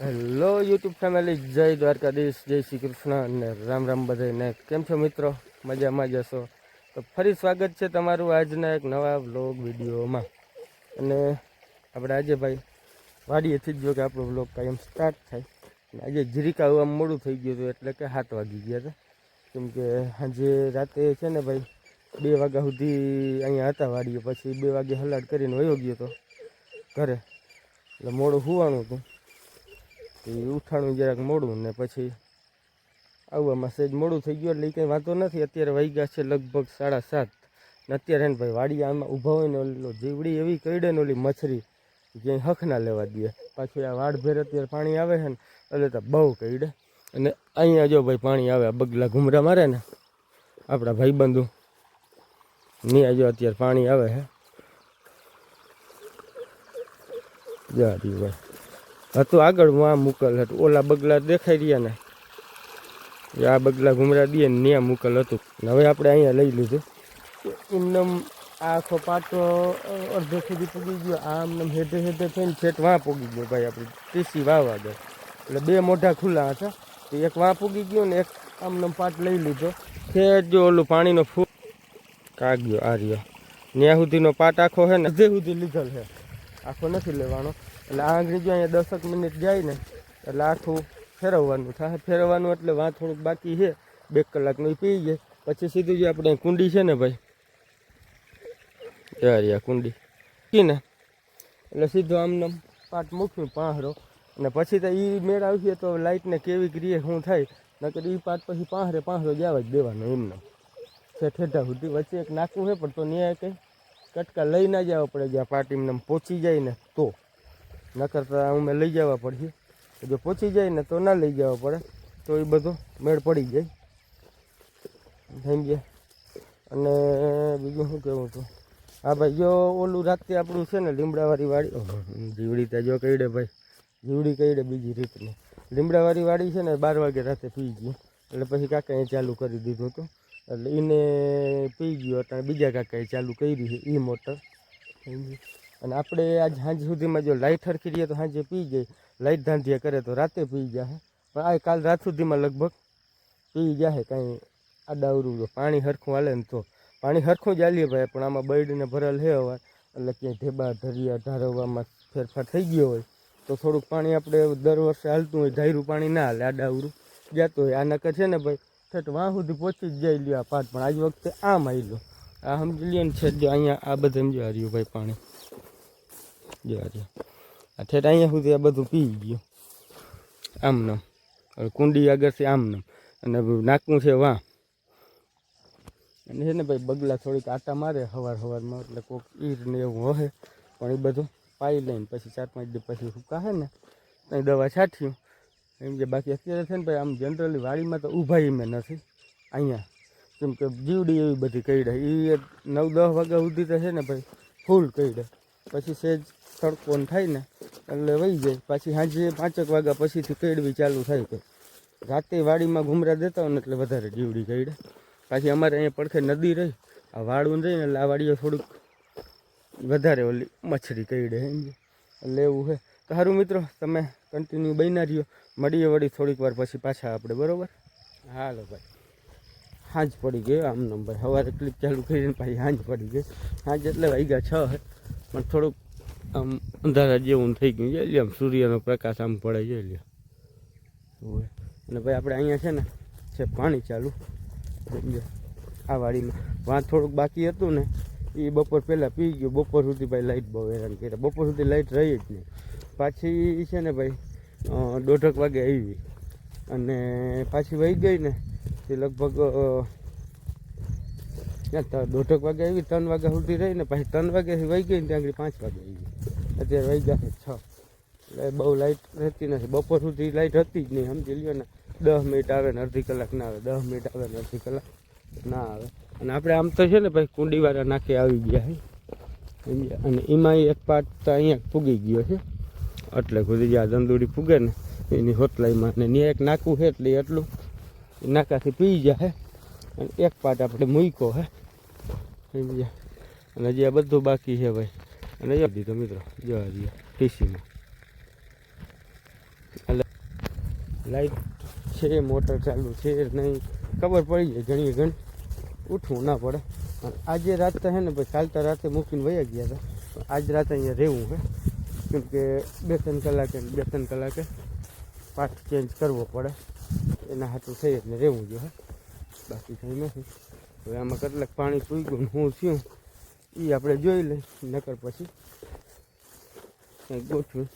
Hello YouTube family જય દ્વારકાધીશ જય શ્રી કૃષ્ણ અને રામ રામ બધાને કેમ છો મિત્રો? મજામાં જશો તો ફરી સ્વાગત છે તમારું આજના એક નવા વ્લોગ વિડીયોમાં. અને આપણે આજે ભાઈ વાડીએથી જ જો કે આપણો વ્લોગ કાયમ સ્ટાર્ટ થાય. અને આજે જીરીકા આમ મોડું થઈ ગયું હતું, એટલે કે સાત વાગી ગયા હતા. કેમ કે આજે રાતે છે ને ભાઈ, બે વાગ્યા સુધી અહીંયા હતા વાડીએ. પછી બે વાગે હલાડ કરીને વયો ગયો હતો ઘરે. એટલે મોડું હોવાનું હતું. એ ઉઠાણું જરાક મોડું ને પછી આવવામાં સહેજ મોડું થઈ ગયું એટલે એ કંઈ વાંધો નથી. અત્યારે વાગ્યા છે લગભગ સાડા સાત. ને અત્યારે એને ભાઈ વાડી આમાં ઊભા હોય ને ઓલો જીવડી એવી કઈડે ને ઓલી મછરી ક્યાંય હખ ના લેવા દે. પાછું આ વાડ ભેર અત્યારે પાણી આવે છે ને એટલે તો બહુ કઈડે. અને અહીંયા જો ભાઈ પાણી આવે બગલા ઘુમરા મારે ને આપણા ભાઈબંધુ. ત્યાં જો અત્યારે પાણી આવે છે જા ભાઈ. હતું આગળ હું આ મુકલ હતું. ઓલા બગલા દેખાઈ રહ્યા ને. આ બગલા ઘુમરા દે ને ત્યાં મુકલ હતું. હવે આપણે અહીંયા લઈ લીધું. એમને આ આખો પાટો અડધો સુધી પૂગી ગયો. આમને હેઠે હેઠે થઈને છેટ વાં પૂગી ગયો ભાઈ આપણે ટીસી વાવા ગયો એટલે બે મોઢા ખુલ્લા હતા. તો એક વાં પૂગી ગયો ને એક આમને પાટ લઈ લીધો. છેટ જો ઓલું પાણીનો ફૂ કાગ્યો આ રહ્યો. ત્યાં સુધીનો પાટ આખો છે ને અધે સુધી લીધેલ છે આખો નથી લેવાનો. એટલે આંગળી જો અહીંયા દસક મિનિટ જાય ને, એટલે આખું ફેરવવાનું થાય. ફેરવવાનું એટલે વાં થોડુંક બાકી છે. બે કલાકનું પી જાય પછી સીધું જે આપણે કુંડી છે ને ભાઈ યારિયા કુંડી. કી ને, એટલે સીધો આમને આમ પાટ મૂક્યું પાંહરો. અને પછી તો એ મેળ આવશે તો લાઇટને કેવી ક્રિએ શું થાય? નકર એ પાટ પછી પાંહરે પાંહરો જવા જ દેવાનો એમને. ઠેઠા સુધી વચ્ચે એક નાખવું છે, પણ તો ન્યાય કંઈ કટકા લઈ ના જવા પડે, જ્યાં પાર્ટી એમને પહોંચી જાય ને તો. નકર તો અમે લઈ જવા પડશે. જો પહોંચી જાય ને તો ના લઈ જવા પડે. તો એ બધો મેળ પડી જાય. સમજ્યા? અને બીજું શું કહેવું હતું? હા ભાઈ, જો ઓલું રાતે આપણું છે ને લીમડાવાળી વાડી જીવડી ત્યાં જો કહીડે ભાઈ. જીવડી કહીડે બીજી રીતની. લીમડાવાળી વાડી છે ને બાર વાગે રાતે પી ગયું. એટલે પછી કાકાએ ચાલુ કરી દીધું હતું. એટલે એને પી ગયો એટલે બીજા કાકાએ ચાલુ કરી છે એ મોટર. સમજી અને આપણે આજ સાંજ સુધીમાં જો લાઇટ હરખી રહીએ તો સાંજે પી જાય લાઇટ ધાંધિયા કરે તો રાતે પી જાય પણ આ કાલ રાત સુધીમાં લગભગ પી ગયા હે કાંઈ. આડાવરું ઉરું પાણી હરખું હાલે ને તો. પાણી હરખું જ હાલીએ ભાઈ, પણ આમાં બળીને ભરેલ હે હવે. એટલે ક્યાંય ઢેબા ધરિયા ઢારવવામાં ફેરફાર થઈ ગયો હોય. તો થોડુંક પાણી આપણે દર વર્ષે હાલતું હોય, ધાયરું પાણી ના હાલે આડાવરું જતું હોય. આ નકર છે ને ભાઈ ઠેઠ વાં સુધી પહોંચી જ જાય લ્યો આ પાટ પણ આજ વખતે આમ આવી લો આ સમજી લ્યો ને છે જો અહીંયા આ બધે સમજો હાર્યું ભાઈ પાણી. જો આ ઠેઠ અહીંયા સુધી આ બધું પી ગયું. આમ નમ હવે કુંડી આગળ આમ આમનામ અને નાકું છે વાં. અને છે ને ભાઈ બગલા થોડીક આટા મારે સવાર સવારમાં એટલે કોઈક ઈર ને એવું હોય. પણ એ બધું પાઈ લઈને પછી ચાર પાંચ દિવસ પછી સુકાશે ને, ત્યાં દવા છાંટ્યું. એમ કે બાકી અત્યારે છે ને ભાઈ આમ જનરલી વાડીમાં તો ઊભા મેં નથી. અહીંયા. કેમ કે જીવડી એવી બધી કઈડે એ નવ દસ વાગ્યા સુધી તો છે ને ભાઈ ફૂલ કઈડે પછી સેજ તડકો ને થાય ને એટલે વહી જાય. પાછી સાંજે પાંચેક વાગ્યા પછીથી કેળવી ચાલુ થાય કે. રાતે વાડીમાં ઘુમરા દેતા હોય ને એટલે વધારે જીવડી કઈડે પાછી અમારે અહીંયા પડખે નદી રહી આ વાળું રહી ને એટલે આ વાડીઓ થોડુંક વધારે ઓલી મચ્છરી કઈડે એટલે એવું છે તો સારું મિત્રો તમે કન્ટિન્યુ બન્યા રહ્યો. મળીએ વળી થોડીક વાર પછી પાછા આપણે બરોબર? હાલો ભાઈ. હાંજ પડી ગયો આમ નંબર. સવારે ક્લિપ ચાલુ કરીને પાછી હાંજ પડી ગઈ. હાંજ એટલે વાગ્યા છ પણ થોડુંક આમ અંધારા જેવું થઈ ગયું છે આમ સૂર્યનો પ્રકાશ આમ પડે છે, એટલે. અને ભાઈ આપણે અહીંયા છે ને, છે પાણી ચાલુ. આ વાડીમાં. વાં થોડુંક બાકી હતું ને એ બપોર પહેલાં પી ગયું. બપોર સુધી ભાઈ લાઇટ બહુ હેરાન કર્યા. બપોર સુધી લાઇટ રહી જ નહીં. પાછી છે ને ભાઈ દોઢક વાગે આવી. અને પાછી વહી ગઈ ને, તે લગભગ દોઢક વાગે આવી, ત્રણ વાગ્યા સુધી રહી ને પછી ત્રણ વાગ્યાથી વહી ગઈ ને ત્યાં આગળ પાંચ વાગે આવી અત્યારે વહી ગયા છે છ. એટલે બહુ લાઇટ રહેતી નથી. બપોર સુધી લાઇટ હતી જ નહીં, સમજી લ્યો ને. દસ મિનિટ આવે ને અડધી કલાક ના આવે. દસ મિનિટ આવે ને અડધી કલાક ના આવે. અને આપણે આમ તો છે ને ભાઈ કુંડીવાળા નાખે આવી ગયા છે? અને એમાં એક પાર્ટ તો અહીંયા પૂગી ગયો છે. એટલે સુધી જ્યાં દંદુડી પૂગે ને, એની હોટલાઈમાં ને ત્યાં એક નાકું છે એટલે એટલું નાકાથી પી જાય અને એક પાર્ટ આપણે મૂક્યો હે. સમજ્યા અને હજી આ બધું બાકી છે ભાઈ. અને જો દીધો મિત્રો, જો હજી ટીસીમાં એટલે લાઈટ છે, મોટર ચાલુ છે, નહીં. ખબર પડી જાય ઘણી ઘણી ઉઠવું ના પડે. અને આજે રાત તો હે ને ભાઈ કાલતા રાતે મૂકીને વયા ગયા હતા. પણ આજ રાતે અહીંયા રહેવું હે કેમ કે બે ત્રણ કલાકે ને બે ત્રણ કલાકે પાર્ટ ચેન્જ કરવો પડે. એના હાથું થઈ એટલે રહેવું જોઈએ. બાકી કંઈ નથી. હવે આમાં કેટલાક પાણી સુઈ ગયું હું થયું એ આપણે જોઈ લઈ, નકર પછી કંઈક ગોઠવી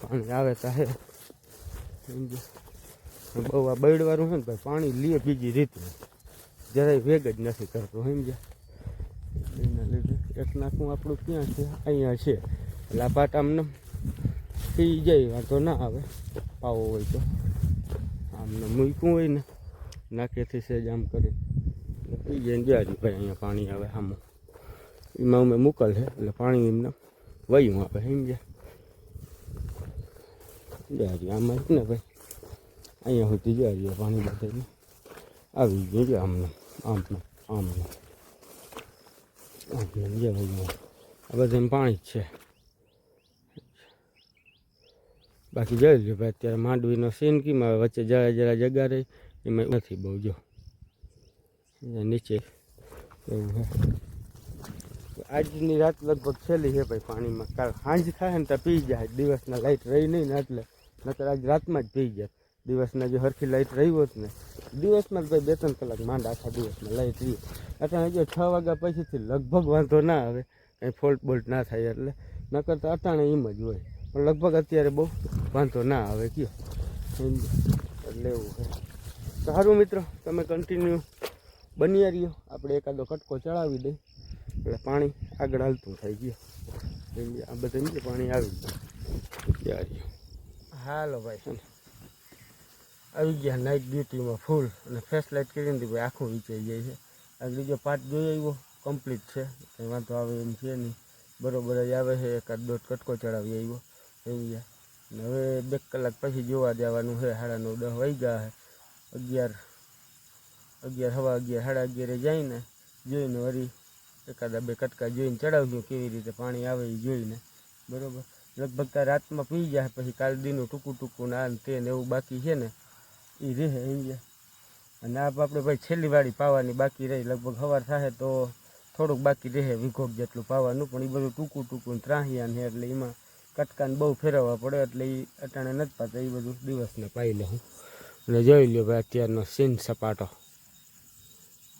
પાણી આવે તો હે? બહુ આ બળવાળું હોય ને ભાઈ, પાણી લે બીજી રીતે જરાય વેગ જ નથી કરતો, સમજ્યા? એના લીધે એક નાખું આપણું ક્યાં છે? અહીંયા છે. એટલે આ પાટ આમને પી જાય, વાંધો ના આવે. પાવો હોય તો. આમને મૂક્યું હોય ને. નાકેથી સેજ આમ કરી? એટલે પી જાય ને જ્યાં ભાઈ અહીંયા પાણી આવે આમાં એમાં અમે મોકલ છે એટલે પાણી એમને વયું આવે સમજ્યા જારી આમાં જ ને ભાઈ. અહીંયા સુધી જારી પાણી બધાને આવી ગયું છે આમને આમને. આમને આમને જે ભાઈ આ બધામાં પાણી જ છે. બાકી જોઈ લો ભાઈ, અત્યારે માંડવીનો સીન કીમાં આવે? વચ્ચે જરા જરા જગા રહી. એમાં નથી, બહુ જો. નીચે એવું હે. આજની રાત લગભગ છેલ્લી છે ભાઈ પાણીમાં. કાલ સાંજ થાય ને તો પી જાય. દિવસના લાઇટ રહી નહીં ને એટલે. નકર આજ રાતમાં જ પી જાય. દિવસના જો હરખી લાઇટ રહી હોત ને, દિવસમાં ભાઈ બે ત્રણ કલાક માંડ આખા દિવસમાં લાઇટ રહી. અટાણે જો છ વાગ્યા પછીથી લગભગ વાંધો ના આવે. કંઈ ફોલ્ટ બોલ્ટ ના થાય એટલે. નકર તો અટાણે એમ જ હોય. પણ લગભગ અત્યારે બહુ વાંધો ના આવે કયો. એટલે એવું છે સારું મિત્રો, તમે કન્ટિન્યુ બની રહ્યો. આપણે એકાદો કટકો ચડાવી દઈ એટલે પાણી આગળ હાલતું થઈ ગયું. આ બધા પાણી આવી ગયું. હાલો ભાઈ. આવી ગયા નાઇટ ડ્યુટીમાં ફૂલ અને ફેસ લાઇટ કરીને ભાઈ આખું વિચારી જાય છે. આ બીજો પાર્ટ જોઈ આવ્યો કમ્પ્લીટ છે. કંઈ વાંધો આવે એમ છે નહીં. બરોબર જ આવે છે, એકાદ દોઢ કટકો ચડાવી આવ્યો. થઈ ગયા. હવે બે કલાક પછી જોવા જવાનું છે, સાડા નવ દસ ગયા છે. અગિયાર અગિયાર, હવા અગિયાર સાડા અગિયારે જઈને જોઈને વળી એકાદા બે કટકા જોઈને ચડાવજો કેવી રીતે પાણી આવે એ જોઈને. બરોબર? લગભગ ત્યાં રાતમાં પી જાય, પછી કાલ દીનું ટૂંકું ટૂંકું ને તે ને એવું બાકી છે ને, એ રહે એમ અને આ આપણે ભાઈ છેલ્લી વાળી પાવાની બાકી રહી, લગભગ સવાર થાય તો થોડુંક બાકી રહે વીઘોક જેટલું પાવાનું, પણ એ બધું ટૂંકું ટૂંકું ત્રાહિયા ને એટલે એમાં કટકાને બહુ ફેરવવા પડે એટલે એ અટાણે નથી પાતા, એ બધું દિવસને પાઈ લે હું અને જોઈ લ્યો ભાઈ અત્યારનો સીન સપાટો.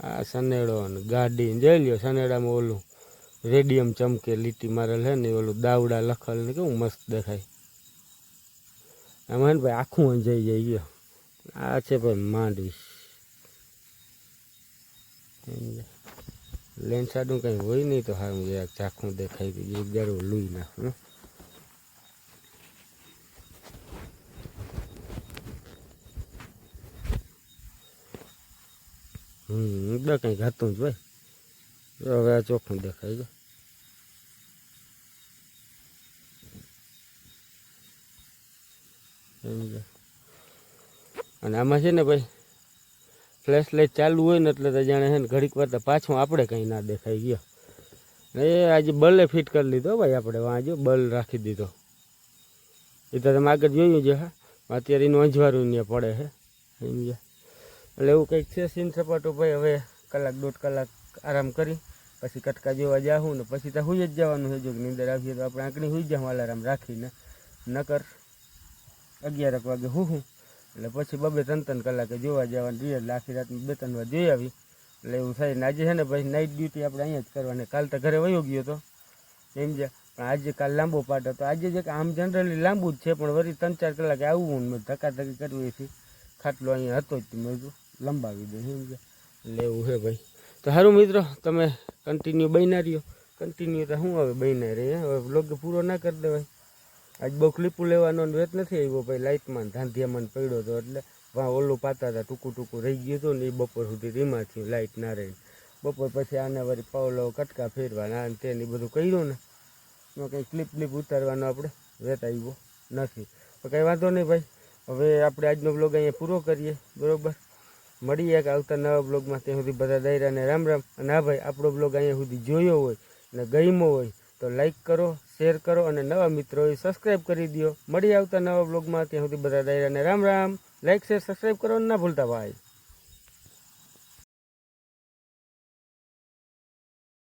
આ સનેડો અને ગાડી જોઈ લ્યો સનેડામાં ઓલું રેડિયમ ચમકે લીટી મારેલ છે ને ઓલું દાવડા લખેલ ને કેવું મસ્ત દેખાય. ને ભાઈ આખું અંજાઈ જઈ ગયો આ છે ભાઈ માંડવી. લેન્સ સાડું કંઈ હોય નહીં તો હારું જરાક ચાખું દેખાય ગયું દાડો લૂઈ નાખું હમ બધા કંઈક હતું જ ભાઈ હવે આ ચોખ્ખું દેખાય છે. અને આમાં છે ને ભાઈ ફ્લેશ લાઇટ ચાલુ હોય ને એટલે તો જાણે છે ને ઘડીક વાર તો પાછું આપણે કંઈ ના દેખાઈ ગયો. એ આજે બલે ફિટ કરી લીધો ભાઈ આપણે, વાંજો, બલ રાખી દીધો. એ તો તમે આગળ જોયું છે હા અત્યારે એનું અંજવારું ને પડે છે. સમજ્યા એટલે એવું કંઈક છે સીન સપાટો ભાઈ, હવે કલાક, દોઢ કલાક આરામ કરી, પછી કટકા જોવા જાઉં ને પછી તો સુઈ જ જવાનું છે જો કે નીંદર આવીએ તો આપણે આંકડી હુઈ જાઉં, અલારામ રાખીને. નકર અગિયારક વાગે હું હું, એટલે પછી બબે ત્રણ ત્રણ કલાકે જોવા જવાનું જોઈએ આખી રાતની બે ત્રણ વાર જોઈ આવી. એટલે એવું થાય ને આજે છે ને પછી નાઇટ ડ્યુટી આપણે અહીંયા જ કરવાની કાલ તો ઘરે વયો ગયો હતો સમજ્યા પણ આજે કાલ લાંબો પાટ હતો. આજે જે આમ જનરલી લાંબુ જ છે, પણ વળી ત્રણ ચાર કલાકે આવવું ને ધક્કાધક્કી કરવી છે. ખાટલો અહીંયા હતો જ મેં લંબાવી દે લેવું છે ભાઈ. તો સારું મિત્રો, તમે કન્ટિન્યુ બન્યા રહ્યો. કન્ટિન્યુ તો શું હવે બન્યા રહીએ હવે બ્લોગ પૂરો ના કરી દેવાય. આજ બહુ ક્લિપું લેવાનો વેત નથી આવ્યો ભાઈ લાઇટમાં ધાંધ્યામાં પડ્યો હતો એટલે વા ઓલું પાતા હતા, ટૂંકું ટૂંકું રહી ગયું હતું ને એ બપોર સુધી રીમાં થયું લાઇટ ના રહી. બપોર પછી આને વળી પાવલો કટકા ફેરવાના અને ને તે ને બધું કર્યું ને. એમાં કંઈ ક્લિપ ક્લિપ ઉતારવાનો આપણે વેત આવ્યો નથી. તો કંઈ વાંધો નહીં ભાઈ, હવે આપણે આજનો બ્લોગ અહીંયા પૂરો કરીએ, બરોબર? મળીએ કે આવતા નવા બ્લોગમાં. ત્યાં સુધી બધા દાયરાને રામ રામ. અને હા ભાઈ, આપણો બ્લોગ અહીંયા સુધી જોયો હોય અને ગમ્યો હોય, તો લાઈક કરો શેર કરો અને નવા મિત્રો એ સબસ્ક્રાઈબ કરી દો મળી આવતા નવા બ્લોગમાં. ત્યાં સુધી બધા ડાયરાને Ram Ram. Like share subscribe કરો ના ભૂલતા ભાઈ.